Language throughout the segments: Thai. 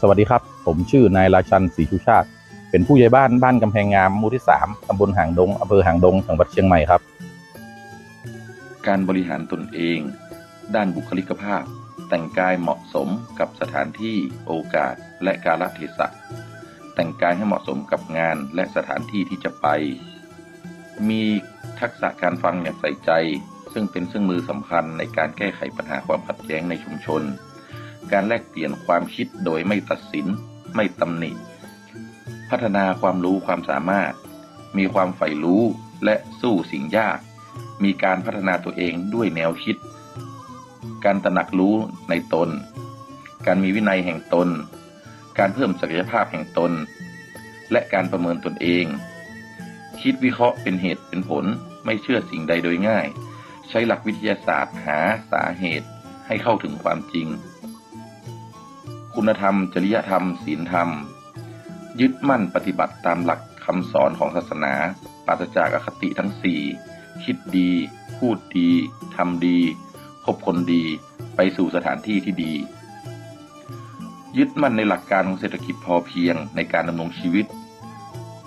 สวัสดีครับ ผมชื่อนายราชันศรีชูชาติ เป็นผู้ใหญ่บ้านบ้านกำแพงงามหมู่ที่ 3 ตำบลหางดงอำเภอหางดง จังหวัดเชียงใหม่ครับ การบริหารตนเอง ด้านบุคลิกภาพ แต่งกายเหมาะสมกับสถานที่โอกาส และกาลเทศะ แต่งกายให้เหมาะสมกับงานและสถานที่ที่จะไป มีทักษะการฟังอย่างใส่ใจ ซึ่งเป็นเครื่องมือสำคัญในการแก้ไขปัญหาความขัดแย้งในชุมชน การแลกเปลี่ยนความคิดโดยไม่ตัดสิน ไม่ตำหนิ พัฒนาความรู้ความสามารถ มีความใฝ่รู้และสู้สิ่งยาก มีการพัฒนาตัวเองด้วยแนวคิด การตระหนักรู้ในตน การมีวินัยแห่งตน การเพิ่มศักยภาพแห่งตน และการประเมินตนเอง คิดวิเคราะห์เป็นเหตุเป็นผล ไม่เชื่อสิ่งใดโดยง่าย ใช้หลักวิทยาศาสตร์หาสาเหตุให้เข้าถึงความจริง คุณธรรม จริยธรรม ศีลธรรม ยึดมั่นปฏิบัติตามหลักคำสอนของศาสนา ปราศจากอคติทั้งสี่คิดดี พูดดีทำดีคบคนดี ไปสู่สถานที่ที่ดี ยึดมั่นในหลักการของเศรษฐกิจพอเพียงในการดำรงชีวิต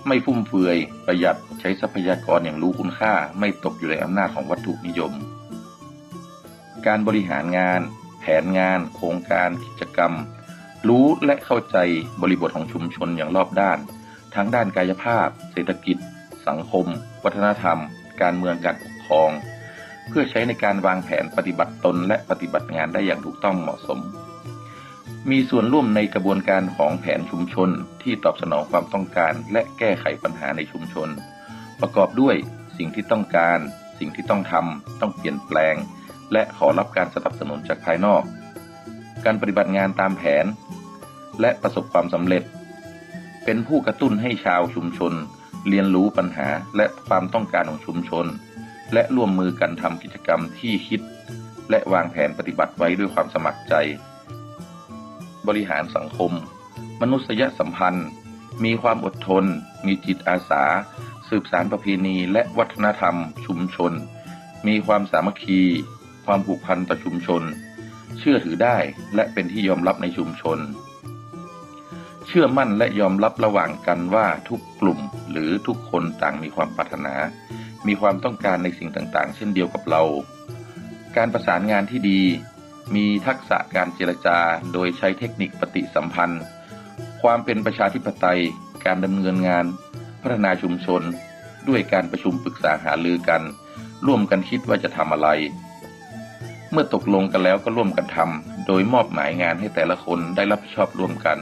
ไม่ฟุ่มเฟือย ประหยัดใช้ทรัพยากรอย่างรู้คุณค่า ไม่ตกอยู่ในอำนาจของวัตถุนิยม การบริหารงาน แผนงาน โครงการกิจกรรม รู้และเข้าใจบริบทของชุมชนอย่างรอบด้าน ทั้งด้านกายภาพ เศรษฐกิจ สังคม วัฒนธรรม การเมืองการปกครอง เพื่อใช้ในการวางแผนปฏิบัติตนและปฏิบัติงานได้อย่างถูกต้องเหมาะสม มีส่วนร่วมในกระบวนการของแผนชุมชนที่ตอบสนองความต้องการ และแก้ไขปัญหาในชุมชน ประกอบด้วยสิ่งที่ต้องการ สิ่งที่ต้องทำต้องเปลี่ยนแปลง และขอรับการสนับสนุนจากภายนอก การปฏิบัติงานตามแผน และประสบความสำเร็จ เป็นผู้กระตุ้นให้ชาวชุมชน เรียนรู้ปัญหาและความต้องการของชุมชน และร่วมมือกันทำกิจกรรมที่คิด และวางแผนปฏิบัติไว้ด้วยความสมัครใจ บริหารสังคม มนุษยสัมพันธ์ มีความอดทน มีจิตอาสา สืบสารประเพณีและวัฒนธรรม ชุมชน มีความสามัคคี ความผูกพันต่อชุมชนเชื่อถือได้และเป็นที่ยอมรับในชุมชน ชื่อมั่นและยอมรับระหว่างกันว่าทุกกลุ่มหรือทุกคนต่างมีความปรารถนา มีความต้องการในสิ่งต่างๆ เช่นเดียวกับเรา การประสานงานที่ดี มีทักษะการเจรจาโดยใช้เทคนิคปฏิสัมพันธ์ ความเป็นประชาธิปไตย การดำเนินงาน พัฒนาชุมชน ด้วยการประชุมปรึกษาหารือกัน ร่วมกันคิดว่าจะทำอะไร เมื่อตกลงกันแล้วก็ร่วมกันทำโดยมอบหมายงานให้แต่ละคนได้รับผิดชอบร่วมกัน